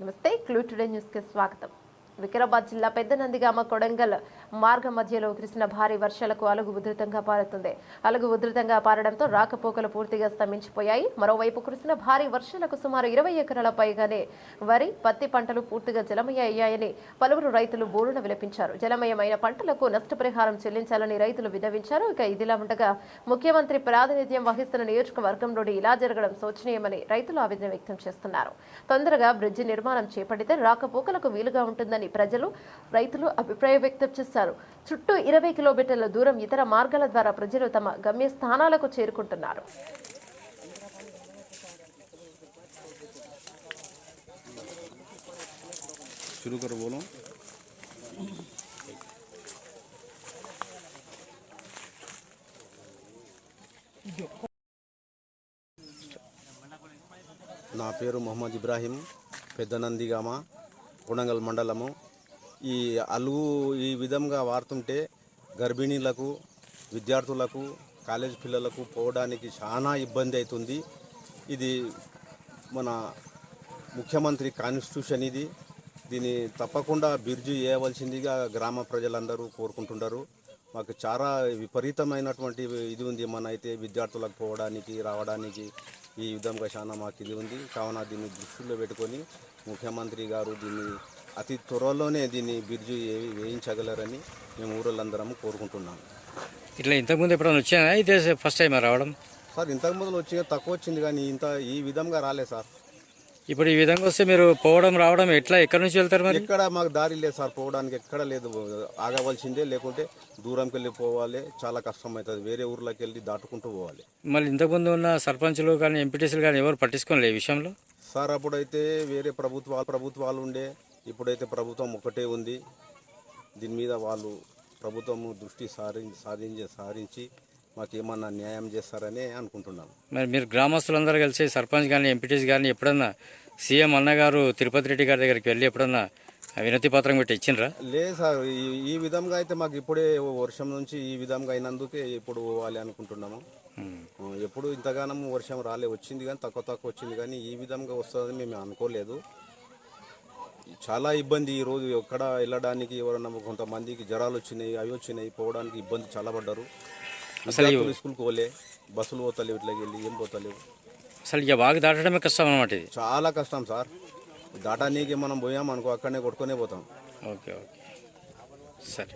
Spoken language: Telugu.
నమస్తే క్లూ టుడే న్యూస్ కి స్వాగతం వికారాబాద్ జిల్లా పెద్ద నందిగామ కొడంగల్ మార్గ మధ్యలో కురిసిన భారీ వర్షాలకు అలుగు ఉధృతంగా పారుతుంది. అలుగు ఉధృతంగా పారడంతో రాకపోకలు పూర్తిగా స్తంభించిపోయాయి. మరోవైపు కురిసిన భారీ వర్షాలకు సుమారు ఇరవై ఎకరాల పైగానే వరి పత్తి పంటలు పూర్తిగా జలమయ్యాయని పలువురు రైతులు బోరున విలపించారు. జలమయమైన పంటలకు నష్టపరిహారం చెల్లించాలని రైతులు విన్నవించారు. ఇక ఇదిలా ఉండగా ముఖ్యమంత్రి ప్రాతినిధ్యం వహిస్తున్న నియోజకవర్గంలోని ఇలా జరగడం శోచనీయమని రైతులు ఆవేదన వ్యక్తం చేస్తున్నారు. తొందరగా బ్రిడ్జి నిర్మాణం చేపడితే రాకపోకలకు వీలుగా ఉంటుందని ప్రజలు రైతులు అభిప్రాయం వ్యక్తం చేశారు చుట్టూ ఇరవై కిలోమీటర్ల దూరం ఇతర మార్గాల ద్వారా ప్రజలు తమ గమ్య స్థానాలకు చేరుకుంటున్నారు शुरू करो बोलो నా పేరు మొహమ్మద్ ఇబ్రాహీం పెద్దనందిగామ కొడంగల్ మండలము. ఈ అలుగు ఈ విధంగా వాడుతుంటే గర్భిణీలకు విద్యార్థులకు కాలేజ్ పిల్లలకు పోవడానికి చాలా ఇబ్బంది అవుతుంది. ఇది మన ముఖ్యమంత్రి కాన్స్టిట్యూషన్ ఇది. దీన్ని తప్పకుండా బిర్జు చేయవలసిందిగా గ్రామ ప్రజలందరూ కోరుకుంటున్నారు. మాకు చాలా విపరీతమైనటువంటి ఇది ఉంది. మన అయితే విద్యార్థులకు పోవడానికి రావడానికి ఈ విధంగా చాలా మాకు ఇది ఉంది. కావున దీన్ని దృష్టిలో పెట్టుకొని ముఖ్యమంత్రి గారు దీన్ని అతి త్వరలోనే దీన్ని బిర్జు వేయించగలరని మేము ఊరోళ్ళందరం కోరుకుంటున్నాము ఇట్లా ఇంతకుముందు ఎప్పుడైనా వచ్చానా ఇదే ఫస్ట్ టైం రావడం? సార్ ఇంతకు మొదలు వచ్చి తక్కువ వచ్చింది కానీ ఇంత ఈ విధంగా రాలేదు సార్. ఇప్పుడు ఈ విధంగా వస్తే మీరు పోవడం రావడం ఎట్లా? ఎక్కడి నుంచి వెళ్తారు మరి? ఎక్కడ మాకు దారి లేదు సార్ పోవడానికి ఎక్కడ లేదు. ఆగవలసిందే లేకుంటే దూరంకి వెళ్ళి పోవాలి చాలా కష్టం అవుతుంది వేరే ఊర్లోకి వెళ్ళి దాటుకుంటూ పోవాలి. మళ్ళీ ఇంతకుముందు ఉన్న సర్పంచులు కానీ ఎంపీటీసీలు కానీ ఎవరు పట్టించుకోలే ఈ విషయంలో? సార్ అప్పుడైతే వేరే ప్రభుత్వాలు ప్రభుత్వాలు ఉండే ఇప్పుడైతే ప్రభుత్వం ఒకటే ఉంది. దీని మీద వాళ్ళు ప్రభుత్వము దృష్టి సారి సాధించి సారించి మాకు ఏమన్నా న్యాయం చేస్తారని అనుకుంటున్నాను మరి మీరు గ్రామస్తులందరూ కలిసి సర్పంచ్ కానీ ఎంపీటీసీ కానీ ఎప్పుడన్నా సీఎం అన్నగారు తిరుపతి రెడ్డి గారి దగ్గరికి వెళ్ళి ఎప్పుడన్నా వినతి పత్రం పెట్టి ఇచ్చిండ్రా? లేదు సార్ ఈ విధంగా అయితే మాకు ఇప్పుడే వర్షం నుంచి ఈ విధంగా అయినందుకే ఇప్పుడు పోవాలి అనుకుంటున్నాము. ఎప్పుడు ఇంతగానం వర్షం రాలే వచ్చింది కానీ తక్కువ తక్కువ వచ్చింది కానీ ఈ విధంగా వస్తుందని మేము అనుకోలేదు. చాలా ఇబ్బంది ఈ రోజు ఎక్కడ వెళ్ళడానికి ఎవరన్నా కొంతమందికి జ్వరాలు వచ్చినాయి అవి వచ్చినాయి పోవడానికి ఇబ్బంది చాలా పడ్డారు. విద్యార్థులు స్కూల్కి పోలే బస్సులు పోతలేవు ఇట్లా వెళ్ళి ఏం పోతలేవు. అసలు ఇక బాగా దాటడమే కష్టం అనమాట ఇది. చాలా కష్టం సార్. దాటానికి మనం పోయాం అనుకో అక్కడనే కొట్టుకునే పోతాం. Okay okay. సరే.